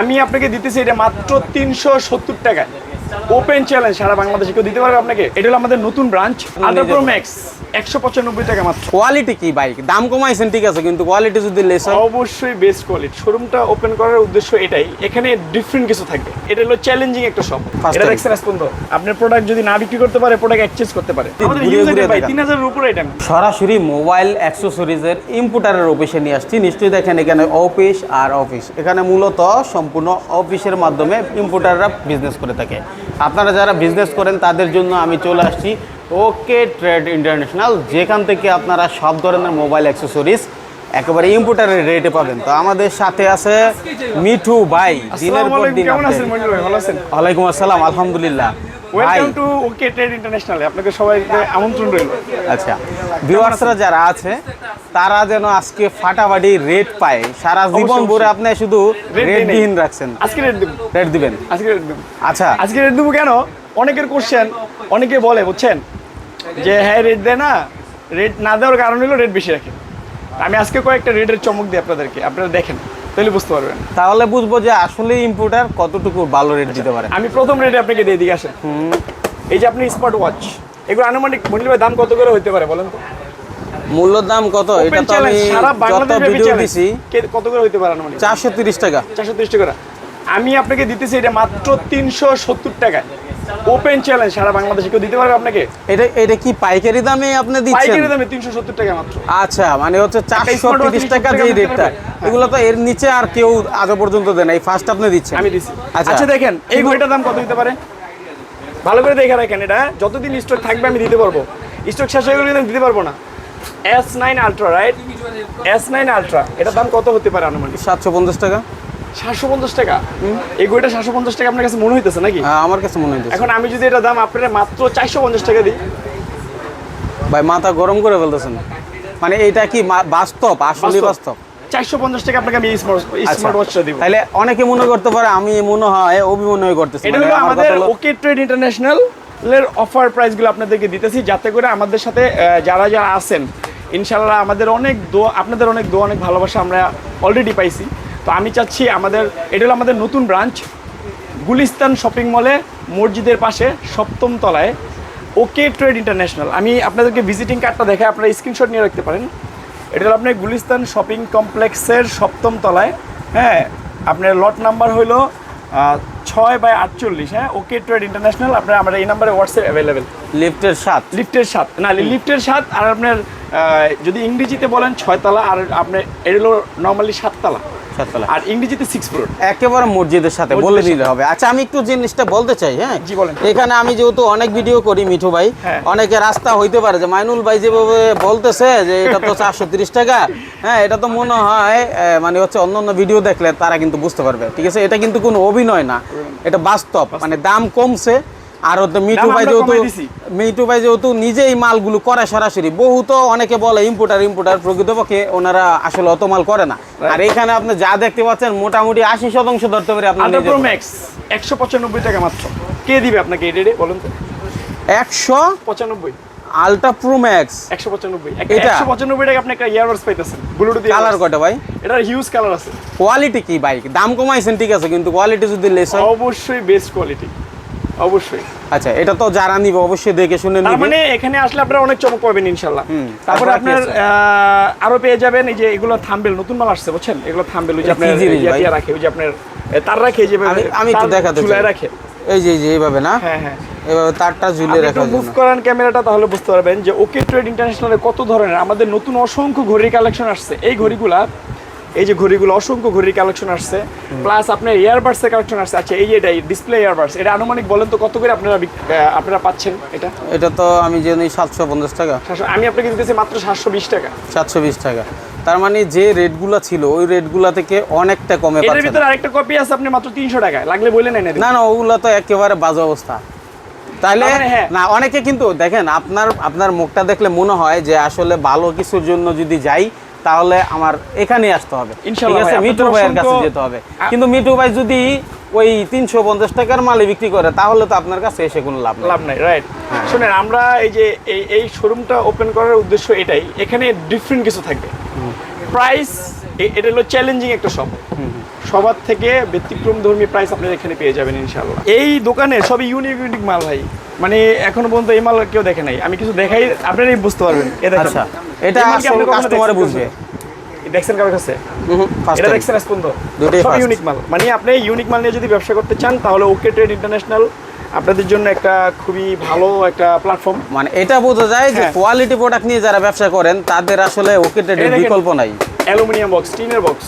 আমি আপনাকে দিতেছি এটা মাত্র তিনশো সত্তর টাকায়। ওপেন চ্যালেঞ্জ সারা বাংলাদেশে কেউ দিতে পারবে আপনাকে? এটা হলো আমাদের নতুন ব্রাঞ্চ আল্ট্রা প্রো ম্যাক্স একশো পঁচানব্বই টাকা মাত্র। কোয়ালিটি কি বাইক দাম কমাইছেন ঠিক আছে কিন্তু কোয়ালিটি যদি লেস হয়। অবশ্যই বেস্ট কোয়ালিটি শোরুমটা ওপেন করার উদ্দেশ্য এটাই। এখানে ডিফারেন্ট কিছু থাকবে। এটা হলো চ্যালেঞ্জিং একটা শপ এটা দেখছেন পর্যন্ত আপনার প্রোডাক্ট যদি না বিক্রি করতে পারে প্রোডাক্ট এক্সচেঞ্জ করতে পারে। আমাদের ঘুরিয়ে ভাই দেখান। তিন হাজারের উপরে এটা সরাসরি মোবাইল অ্যাক্সেসরিজের ইম্পোর্টারের অফিসে নিয়ে আসছি। নিশ্চয়ই দেখেন এখানে অফিস আর অফিস এখানে মূলত সম্পূর্ণ অফিসের মাধ্যমে ইম্পোর্টাররা বিজনেস করে থাকে। আপনারা যারা বিজনেস করেন, তাদের জন্য আমি চলে আসছি ওকে ট্রেড ইন্টারন্যাশনাল যেখান থেকে আপনারা সব ধরনের মোবাইল অ্যাক্সেসরিজ একেবারে ইম্পোর্টারের রেটে পাবেন। তো আমাদের সাথে আছে মিঠু ভাই দিনের পর দিন কেমন আছেন update। মনির ভাই? ভালো আছেন? ওয়ালাইকুম আসসালাম আলহামদুলিল্লাহ। Welcome to OK Trade International আপনাকে সবাইকে আমন্ত্রণ রইল। আচ্ছা ভিউয়ার্সরা যারা আছে তারা যেন আজকে ফাটাফাটি রেট পায়। সারা জীবন। ভরে আপনি শুধু রেট। বিহীন রাখছেন। আজকে রেট দেবো। রেট দিবেন? আজকে রেট দেবো। আচ্ছা। আজকে রেট দেবো কেন? অনেকের কোশ্চেন অনেকে বলে বুঝছেন? যে হ্যাঁ রেট দেয় না রেট না দেওয়ার কারণ হলো রেট বেশি রাখে। আমি আজকে কয়েকটা রেটের চমক দিই আপনাদেরকে আপনারা দেখেন তাহলে বুঝতে পারবেন। তাহলে বুঝব যে আসলে ইম্পোর্টার কতটুকু ভালো রেট দিতে পারে। আমি প্রথম রেটে আপনাকে দিয়ে দিকে আসেন। এই যে আপনি স্মার্ট ওয়াচ এগুলো আনুমানিক ভাই দাম কত করে হতে পারে বলেন তো? মূল্য দাম কত? এটা তো আমি যত ভিডিও দিছি কত করে হতে পারে আনুমানিক? চারশো তিরিশ টাকা। চারশো তিরিশ টাকা আমি আপনাকে দিতেছি এটা মাত্র তিনশো সত্তর টাকায়। ওপেন চ্যালেঞ্জ সারা বাংলাদেশে কেউ দিতে পারবে আপনাকে? এটা এটা কি পাইকারি দামে আপনি দিচ্ছেন? পাইকারি দামে তিনশো সত্তর টাকা মাত্র। আচ্ছা মানে হচ্ছে চারশো smart watch তিরিশ 370 টাকা টাকা যে দিতে রেটটা। এগুলো তো এর নিচে আর কেউ আজ পর্যন্ত দেন এই ফার্স্ট আপনি দিচ্ছেন। আমি দিছি আচ্ছা। আচ্ছা দেখেন এই ঘড়িটার দাম কত দিতে পারে? ভালো করে দেখে রাখেন এটা। যতদিন স্টক থাকবে আমি দিতে পারব। স্টক শেষ হয়ে গেলে আমি দিতে পারব না। S nine ultra right S nine ultra এটার দাম কত হতে পারে আনুমানিক? সাতশো পঞ্চাশ টাকা। সাতশো পঞ্চাশ টাকা। এই ঘড়িটা সাতশো পঞ্চাশ টাকা আপনার কাছে মনে হইতেছে নাকি? হ্যাঁ, আমার কাছে মনে হইতেছে। এখন আমি যদি এটা দাম আপনার মাত্র চারশো পঞ্চাশ টাকা দিই। ভাই মাথা গরম করে ফেলতেছেন। মানে এটা কি বাস্তব আসলে বাস্তব। চারশো পঞ্চাশ টাকা আপনাকে আমি স্মার্ট আচ্ছা। ওয়াচটা দিব। তাহলে অনেকে মনে করতে পারে আমি মনে হয় অভিমন্যু করতেছি। এটা মানে হলো আমাদের ওকে ট্রেড ইন্টারন্যাশনাল এর অফার প্রাইসগুলো আপনাদেরকে দিতেছি যাতে করে আমাদের সাথে যারা যারা আছেন ইনশাল্লাহ আমাদের অনেক দোয়া আপনাদের অনেক দোয়া অনেক ভালোবাসা আমরা অলরেডি পাইছি। তো আমি চাচ্ছি আমাদের এটা হলো আমাদের নতুন ব্রাঞ্চ গুলিস্তান শপিং মলে মসজিদের পাশে সপ্তম তলায় ওকে ট্রেড ইন্টারন্যাশনাল আমি আপনাদেরকে ভিজিটিং কার্ডটা দেখে আপনারা স্ক্রিনশট নিয়ে রাখতে পারেন। এটা হলো আপনার গুলিস্তান শপিং কমপ্লেক্সের সপ্তম তলায় হ্যাঁ আপনার লট নাম্বার হলো ছয় বাই আটচল্লিশ হ্যাঁ ওকে ট্রেড ইন্টারন্যাশনাল আপনার আমরা এই নাম্বারে হোয়াটসঅ্যাপ অ্যাভেলেবেল লিফটের সাত। লিফটের সাত না লিফটের সাত আর আপনার যদি ইংরেজিতে বলেন ছয়তলা আর আপনার এটা হলো নর্মালি সাততলা সাততলা আর ইংরেজিতে সিক্স ফ্লোর একেবারে মসজিদের সাথে বলে দিলে হবে। আচ্ছা আমি একটু জিনিসটা বলতে চাই হ্যাঁ? জি, বলেন। এখানে আমি যেহেতু অনেক ভিডিও করি মিঠু ভাই হ্যাঁ। অনেকে রাস্তা হইতে পারে যে মাইনুল ভাই যেভাবে বলতেছে যে এটা তো চারশো তিরিশ টাকা হ্যাঁ এটা তো মনে হয় মানে হচ্ছে অন্য অন্য ভিডিও দেখলে তারা কিন্তু বুঝতে পারবে। ঠিক আছে? এটা কিন্তু কোনো অভিনয় না। এটা বাস্তব। মানে দাম কমছে আর হচ্ছে মিঠু ভাই যেহেতু। মিঠু ভাই যেহেতু নিজেই মালগুলো করে সরাসরি বহু তো অনেকে বলে ইম্পোর্টার ইম্পোর্টার প্রকৃতপক্ষে ওনারা আসলে অত মাল করে না। আর এখানে আপনি যা দেখতে পাচ্ছেন মোটামুটি আশি শতাংশ ধরতে পারে আপনি আলট্রা প্রো ম্যাক্স একশো পঁচানব্বই টাকা মাত্র। কে দিবে আপনাকে এই রেটে বলুন তো? একশো পঁচানব্বই। আলট্রা প্রো ম্যাক্স একশো পঁচানব্বই। এটা? একশো পঁচানব্বই টাকা আপনি একটা ইয়ারবাডস পাইতেছেন ব্লুটুথ কালার কয়টা ভাই? এটার হিউজ কালার আছে। কোয়ালিটি কি বাইক দাম কমাইছেন ঠিক আছে কিন্তু কোয়ালিটি যদি লেস হয়। অবশ্যই বেস্ট কোয়ালিটি অবশ্যই। আচ্ছা এটা তো যারা নিবে অবশ্যই দেখে শুনে নিবে। মানে এখানে আসলে আপনারা অনেক চমক পাবেন ইনশাল্লাহ। হুম, তারপরে আপনার আরও পেয়ে যাবেন এই যে এগুলো থাম্বেল নতুন মাল আসছে বুঝছেন? এগুলো থাম্বেল ওই যে আপনার ইয়া রাখে ওই যে আপনার তার রাখে যে আমি- একটু দেখাতে। চুলায় রাখে। এই যে যে এইভাবে না? হ্যাঁ হ্যাঁ। এভাবে তারটা আপনি একটু রাখার মুভ করেন ক্যামেরাটা তাহলে বুঝতে পারবেন যে ওকে ট্রেড ইন্টারন্যাশনালে কত ধরনের আমাদের নতুন অসংখ্য ঘড়ির কালেকশন আসছে। এই ঘড়িগুলা এই যে ঘড়িগুলো অসংখ্য ঘড়ির কালেকশন আসছে প্লাস আপনার ইয়ারবাডসের কালেকশন আসছে। আচ্ছা এই যে এটাই ডিসপ্লে ইয়ারবাডস এটা আনুমানিক বলেন তো কত করে আপনারা আপনারা পাচ্ছেন এটা? এটা তো আমি জানি সাতশো পঞ্চাশ টাকা। আমি আপনাকে দিতেছি মাত্র সাতশো বিশ টাকা। সাতশো বিশ টাকা। তার মানে যে রেটগুলো ছিল ওই রেটগুলো থেকে অনেকটা কমে পাচ্ছেন। ভিতরে আরেকটা কপি আছে আপনি মাত্র তিনশো টাকায় লাগলে বলে নেন না না ওগুলো তো একেবারে বাজে অবস্থা। তার মানে হ্যাঁ। না অনেকে কিন্তু দেখেন আপনার আপনার মুখটা দেখলে মনে হয় যে আসলে ভালো কিছুর জন্য যদি যাই তাহলে আমার এখানেই আসতে হবে। ঠিক আছে? মিঠু ভাইয়ের কাছে যেতে হবে। কিন্তু মিঠু ভাই যদি ওই তিনশো পঞ্চাশ টাকার মালে বিক্রি করে তাহলে তো আপনার কাছে এসে কোনো লাভ লাভ নাই রাইট শুনেন আমরা এই যে এই এই শোরুমটা ওপেন করার উদ্দেশ্য এটাই। এখানে ডিফারেন্ট কিছু থাকবে। প্রাইস এটা হলো চ্যালেঞ্জিং একটা শপ সবার থেকে ব্যতিক্রম ধর্মী প্রাইস আপনারা এখানে পেয়ে যাবেন ইনশাল্লাহ এই দোকানে সবই ইউনিক ইউনিক মাল ভাই। মানে এখনও পর্যন্ত এই মাল কেউ দেখে নাই। আমি কিছু দেখাই আপনারাই বুঝতে পারবেন। এ আচ্ছা, এটা আসলে কখনো বুঝবে। দেখছেন কারোর কাছে? এটা দেখছেন দুটোই সব ইউনিক মাল। মানে আপনি ইউনিক মাল নিয়ে যদি ব্যবসা করতে চান তাহলে ওকে ট্রেড ইন্টারন্যাশনাল আপনাদের জন্য একটা খুবই ভালো একটা প্ল্যাটফর্ম মানে এটা বোঝা যায় যে হ্যাঁ। কোয়ালিটি প্রোডাক্ট নিয়ে যারা ব্যবসা করেন তাদের আসলে ওকে এই বিকল্প নাই। অ্যালুমিনিয়াম বক্স টিনের বক্স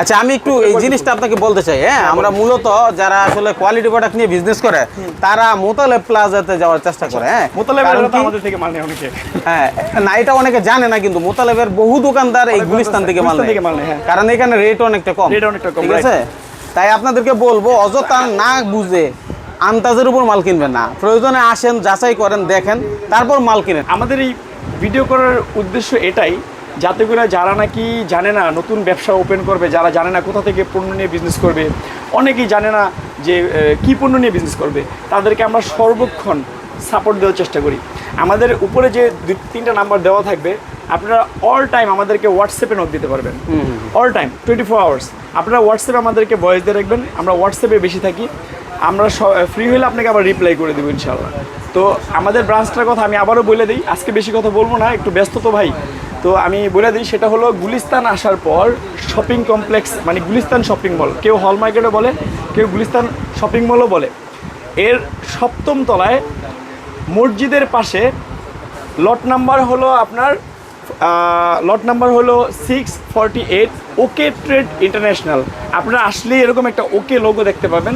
আচ্ছা আমি একটু এই জিনিসটা আপনাকে বলতে চাই হ্যাঁ? আমরা মূলত যারা আসলে কোয়ালিটি প্রোডাক্ট নিয়ে বিজনেস করে তারা মোতালে প্লাজাতে যাওয়ার চেষ্টা করে হ্যাঁ? মোতালেবের কারণ তো কি? আমাদের থেকে মাল নেয় অনেকে। হ্যাঁ না এটা অনেকে জানে না কিন্তু মোতালেবের বহু দোকানদার এই গুলিস্তান থেকে মাল নেয়। হ্যাঁ। কারণ এখানে রেট অনেকটা কম। Rate অনেকটা কম, ঠিক আছে? তাই আপনাদেরকে বলব অযথা না বুঝে আন্দাজের উপর মাল কিনবেন না। প্রয়োজনে আসেন যাচাই করেন দেখেন তারপর মাল কিনেন। আমাদের এই ভিডিও করার উদ্দেশ্য এটাই যাতে করে যারা নাকি জানে না নতুন ব্যবসা ওপেন করবে যারা জানে না কোথা থেকে পণ্য নিয়ে বিজনেস করবে অনেকেই জানে না যে কি পণ্য নিয়ে বিজনেস করবে তাদেরকে আমরা সর্বক্ষণ সাপোর্ট দেওয়ার চেষ্টা করি। আমাদের উপরে যে দুই তিনটা নাম্বার দেওয়া থাকবে আপনারা অল টাইম আমাদেরকে হোয়াটসঅ্যাপে নোট দিতে পারবেন। All time twenty four hours আপনারা হোয়াটসঅ্যাপে আমাদেরকে ভয়েস দিয়ে রাখবেন আমরা হোয়াটসঅ্যাপে বেশি থাকি। আমরা ফ্রি হলে আপনাকে আবার রিপ্লাই করে দেবো ইনশাল্লাহ তো আমাদের ব্রাঞ্চটার কথা আমি আবারও বলে দিই আজকে বেশি কথা বলব না একটু ব্যস্ত তো ভাই। তো আমি বলে দিই, সেটা হলো গুলিস্তান আসার পর শপিং কমপ্লেক্স মানে গুলিস্তান শপিং মল, কেউ হল মার্কেটও বলে, কেউ গুলিস্তান শপিং মলও বলে। এর সপ্তম তলায় মসজিদের পাশে লট নাম্বার হলো আপনার লট নাম্বার হলো six forty eight OK Trade International আপনারা আসলেই এরকম একটা ওকে লোগো দেখতে পাবেন।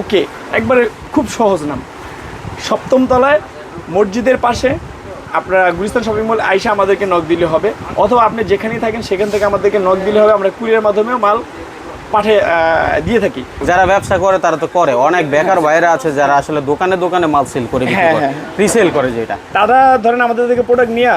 ওকে একবারে খুব সহজ নাম। সপ্তম তলায় মসজিদের পাশে আপনারা গুলিস্তান শপিং মল আইসা আমাদেরকে নক দিলে হবে। অথবা আপনি যেখানেই থাকেন সেখান থেকে আমাদেরকে নক দিলে হবে। আমরা কুরিয়ার মাধ্যমেও মাল পাঠে দিয়ে থাকি। যারা ব্যবসা করে তারা তো করে। অনেক বেকার বাইরে আছে যারা আসলে দোকানে দোকানে মাল সেল করে হ্যাঁ, হ্যাঁ। রিসেল করে যেটা। তারা ধরেন আমাদের থেকে প্রোডাক্ট নিয়ে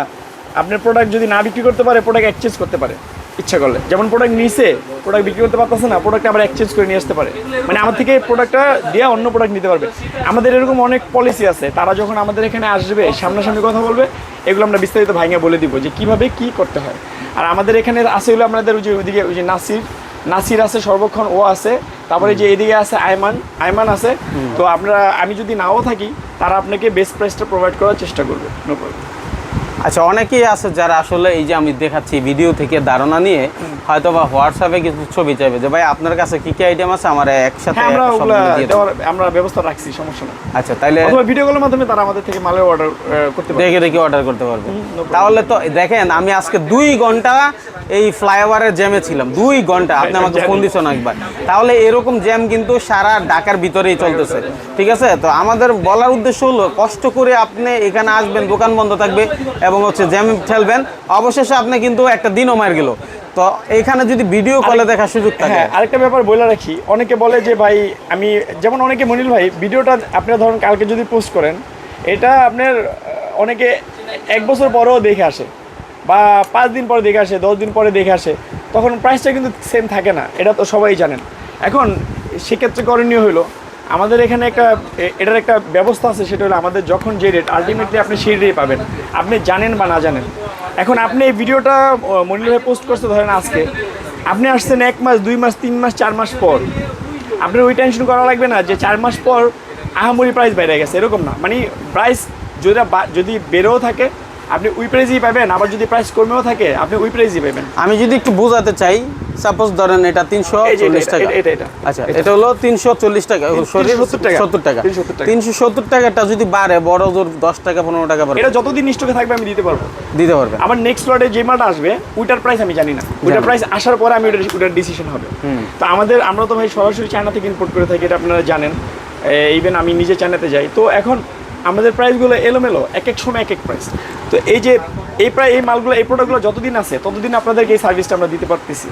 আপনার প্রোডাক্ট যদি না বিক্রি করতে পারে প্রোডাক্ট এক্সচেঞ্জ করতে পারে। ইচ্ছা করলে। যেমন প্রোডাক্ট নিছে প্রোডাক্ট বিক্রি করতে পারতেছে না প্রোডাক্ট আবার এক্সচেঞ্জ করে নিয়ে আসতে পারে। মানে আমার থেকে প্রোডাক্টটা দিয়ে অন্য প্রোডাক্ট নিতে পারবে। আমাদের এরকম অনেক পলিসি আছে তারা যখন আমাদের এখানে আসবে সামনাসামনি কথা বলবে এগুলো আমরা বিস্তারিত ভাঙে বলে দিব যে কীভাবে কি করতে হয়। আর আমাদের এখানে আছে হলো আমাদের ওই যে ওইদিকে ওই যে নাসির নাসির আছে সর্বক্ষণ ও আছে তারপরে যে এদিকে আছে আয়মান আয়মান আছে। তো আমরা আমি যদি নাও থাকি তারা আপনাকে বেস্ট প্রাইসটা প্রোভাইড করার চেষ্টা করবে নো প্রবলেম আচ্ছা অনেকেই আছে যারা আসলে এই যে আমি দেখাচ্ছি ভিডিও থেকে ধারণা নিয়ে হয়তো বা হোয়াটসঅ্যাপে কিছু ছবি চাইবে যে ভাই আপনার কাছে কি কি আইটেম আছে? আমার একসাথে হ্যাঁ আমরা আমরা ব্যবস্থা রাখছি সমস্যা নেই। আচ্ছা অথবা ভিডিও কলের মাধ্যমে তারা আমাদের থেকে মালের অর্ডার করতে পারে দেখে দেখে অর্ডার করতে পারবে। তাহলে তো দেখেন আমি আজকে দুই ঘণ্টা এই ফ্লাইওভারের জ্যামে ছিলাম দুই ঘণ্টা। আপনি আমাকে। ফোন দিচ্ছেন একবার। তাহলে এরকম জ্যাম কিন্তু সারা ঢাকার ভিতরেই চলতেছে। ঠিক আছে? তো আমাদের বলার উদ্দেশ্য হলো কষ্ট করে আপনি এখানে আসবেন দোকান বন্ধ থাকবে এবং হচ্ছে জ্যাম ঠেলবেন অবশেষে আপনি কিন্তু একটা দিনও মার গেল। তো এখানে যদি ভিডিও কলে দেখার সুযোগ থাকে। হ্যাঁ আরেকটা ব্যাপার বলে রাখি অনেকে বলে যে ভাই আমি যেমন অনেকে মনিল ভাই ভিডিওটা আপনার ধরুন কালকে যদি পোস্ট করেন এটা আপনার অনেকে এক বছর পরেও দেখে আসে বা পাঁচ দিন পরে দেখে আসে দশ দিন পরে দেখে আসে তখন প্রাইসটা কিন্তু সেম থাকে না এটা তো সবাই জানেন। এখন সেক্ষেত্রে করণীয় হলো আমাদের এখানে একটা এটার একটা ব্যবস্থা আছে, সেটা হলো আমাদের যখন যে রেট আলটিমেটলি আপনি সেই রেট পাবেন। আপনি জানেন বা না জানেন। এখন আপনি এই ভিডিওটা মনিল ভাই পোস্ট করতে ধরেন আজকে। আপনি আসছেন এক মাস, দুই মাস, তিন মাস, চার মাস পর। আপনার ওই টেনশন করা লাগবে না যে চার মাস পর আহামরি প্রাইস বেড়ে গেছে, এরকম না। মানে প্রাইস যদি যদি বেড়েও থাকে, আপনি ওই প্রাইসই পাবেন, আবার যদি প্রাইস কমেও থাকে, আপনি ওই প্রাইসই পাবেন। আমি যদি একটু বোঝাতে চাই সাপোজ ধরেন এটা তিনশো চল্লিশ টাকা। আচ্ছা এটা। হলো তিনশো চল্লিশ টাকা সরি সত্তর টাকা। তিনশো সত্তর টাকাটা যদি বাড়ে বড় জোর দশ টাকা পনেরো টাকা বাড়ে এটা যতদিন স্টকে থাকবে আমি দিতে পারব। দিতে পারবে। আমার নেক্সট লটে যে মালটা আসবে ওইটার প্রাইস আমি জানি না। ওইটার প্রাইস আসার পরে আমি ওটার ওটার ডিসিশন হবে। তো আমাদের আমরা তো ভাই সরাসরি চায়না থেকে ইম্পোর্ট করে থাকি এটা আপনারা জানেন। ইভেন আমি নিজে চায়নাতে যাই। তো এখন আমাদের প্রাইসগুলো এলোমেলো এক এক সময় এক এক প্রাইস তো এই যে এই প্রায় এই মালগুলো এই প্রোডাক্টগুলো যতদিন আছে ততদিন আপনাদেরকে এই সার্ভিসটা আমরা দিতে পারতেছি।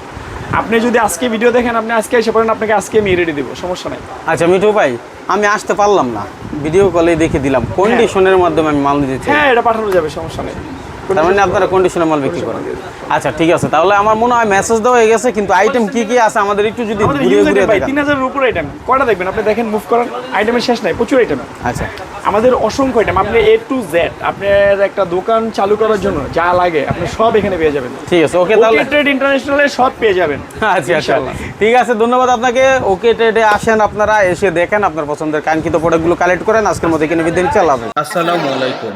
আপনি যদি আজকে ভিডিও দেখেন আপনি আজকে এসে পড়েন আপনাকে আজকে আমি রেডি দেবো সমস্যা নাই। আচ্ছা মিঠু ভাই আমি আসতে পারলাম না। ভিডিও কলে দেখে দিলাম। কন্ডিশনের মাধ্যমে আমি মাল দিতে হ্যাঁ এটা পাঠানো যাবে সমস্যা নেই। তার মানে আপনারা কন্ডিশনের মাল বিক্রি করেন। আচ্ছা ঠিক আছে। তাহলে আমার মনে হয় মেসেজ দেওয়া হয়ে গেছে কিন্তু আইটেম কি কি আছে আমাদের একটু যদি ঘুরিয়ে ঘুরিয়ে ভাই উপরে আইটেম কয়টা দেখবেন? আপনি দেখেন মুভ করেন আইটেমের শেষ নাই প্রচুর আইটেম আচ্ছা। আমাদের অসংখ্য আইটেম আপনি এ টু জেড আপনার একটা দোকান চালু করার জন্য যা লাগে আপনি সব এখানে পেয়ে যাবেন। ঠিক আছে ওকে তাহলে ওকে ট্রেড ইন্টারন্যাশনালে সব পেয়ে যাবেন। আচ্ছা আচ্ছা। ইনশাআল্লাহ। ঠিক আছে ধন্যবাদ আপনাকে। ওকে ট্রেডে আসেন আপনারা এসে দেখেন আপনার পছন্দের কাঙ্ক্ষিত প্রোডাক্টগুলো কালেক্ট করেন। আজকের মতো এখানে চালাবেন আসসালামু আলাইকুম।